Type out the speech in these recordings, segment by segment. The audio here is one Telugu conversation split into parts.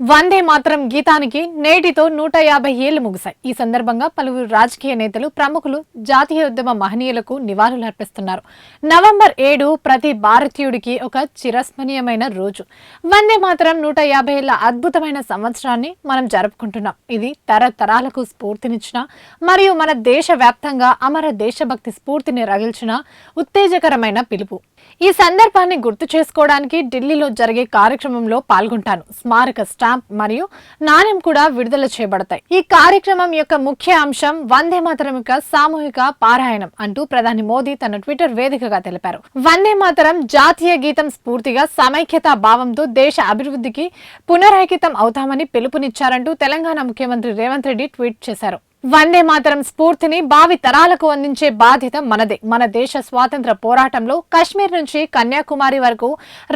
వందే మాత్రం గీతానికి నేటితో నూట యాభై ఏళ్ళు ముగిశాయి. ఈ సందర్భంగా పలువురు రాజకీయ నేతలు ప్రముఖులు జాతీయ ఉద్యమ మహనీయులకు నివాళులు అర్పిస్తున్నారు నవంబర్ ఏడు ప్రతి భారతీయుడికి ఒక చిరస్మరణీయమైన రోజు. వందే మాత్రం నూట యాభై ఏళ్ళ అద్భుతమైన సంవత్సరాన్ని మనం జరుపుకుంటున్నాం. ఇది తరతరాలకు స్ఫూర్తినిచ్చిన మరియు మన దేశ వ్యాప్తంగా అమర దేశభక్తి స్ఫూర్తిని రగిల్చిన ఉత్తేజకరమైన పిలుపు. ఈ సందర్భాన్ని గుర్తు చేసుకోవడానికి ఢిల్లీలో జరిగే కార్యక్రమంలో పాల్గొంటాను. స్మారక స్టాంప్ మరియు నాణ్యం కూడా విడుదల చేయబడతాయి. ఈ కార్యక్రమం యొక్క ముఖ్య అంశం వందే మాతరం యొక్క సామూహిక పారాయణం అంటూ ప్రధాని మోదీ తన ట్విట్టర్ వేదికగా తెలిపారు. వందే మాతరం జాతీయ గీతం స్ఫూర్తిగా సమైక్యతా భావంతో దేశ అభివృద్ధికి పునరైకితం అవుతామని పిలుపునిచ్చారంటూ తెలంగాణ ముఖ్యమంత్రి రేవంత్ రెడ్డి ట్వీట్ చేశారు. వందే మాతరం స్ఫూర్తిని భావి తరాలకు అందించే బాధ్యత మనదే. మన దేశ స్వాతంత్ర పోరాటంలో కశ్మీర్ నుంచి కన్యాకుమారి వరకు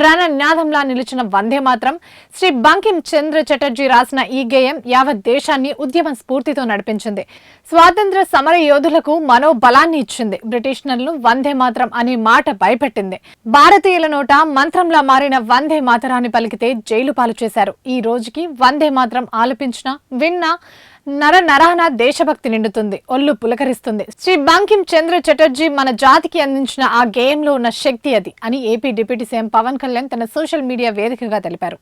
రణనినాదంలా నిలిచిన వందే మాత్రం శ్రీ బంకిం చంద్ర చటర్జీ రాసిన ఈ గేయం యావత్ దేశాన్ని ఉద్యమ స్ఫూర్తితో నడిపించింది. స్వాతంత్ర సమర యోధులకు మనోబలాన్ని ఇచ్చింది. బ్రిటిషర్లను వందే మాత్రం అనే మాట భయపెట్టింది. భారతీయుల నోట మంత్రంలా మారిన వందే మాతరాన్ని పలికితే జైలు పాలు చేశారు. ఈ రోజుకి వందే మాత్రం ఆలపించిన విన్నా నర నరాన దేశభక్తి నిండుతుంది ఒళ్ళు పులకరిస్తుంది. శ్రీ బంకిం చంద్ర చటర్జీ మన జాతికి అందించిన ఆ గేయంలో ఉన్న శక్తి అది అని AP deputy CM Pawan Kalyan తన సోషల్ మీడియా వేదికగా తెలిపారు.